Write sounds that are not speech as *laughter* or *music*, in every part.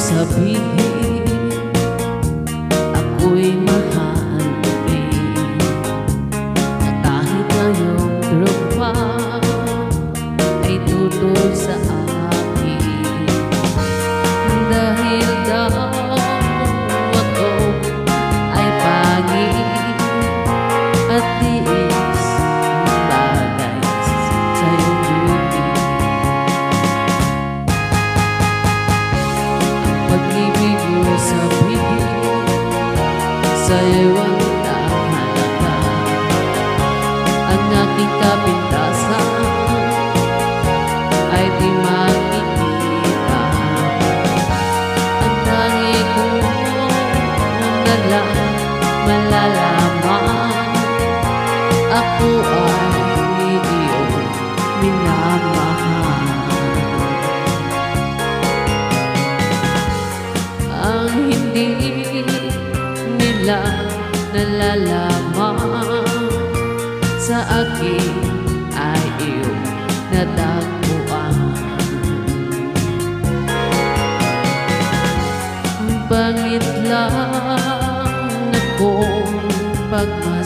sabihin Ako'y mahal Sa'yo ang nakahalaga Ang aking kapintasan nila nalalaman sa akin ay iyong natagpuan. Pangit lang akong pagmasdan,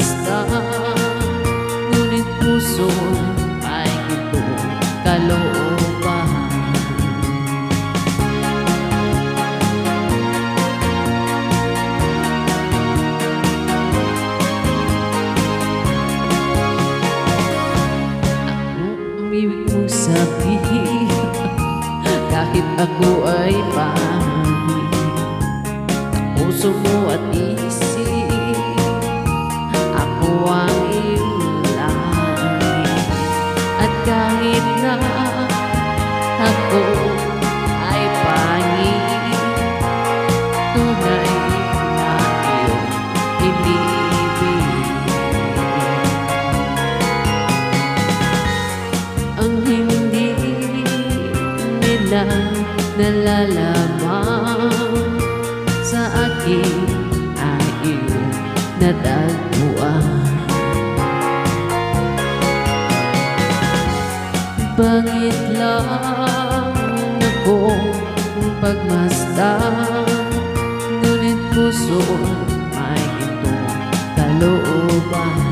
ibig mong sabihin *laughs* Kahit ako ay pangit Ang puso mo at isip nalalaman sa akin ay iyong natagpuan. Bangit lang akong pagmasdan, ngunit puso ay itong kalooban.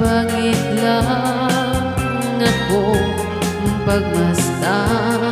Bangit lang pagmasdan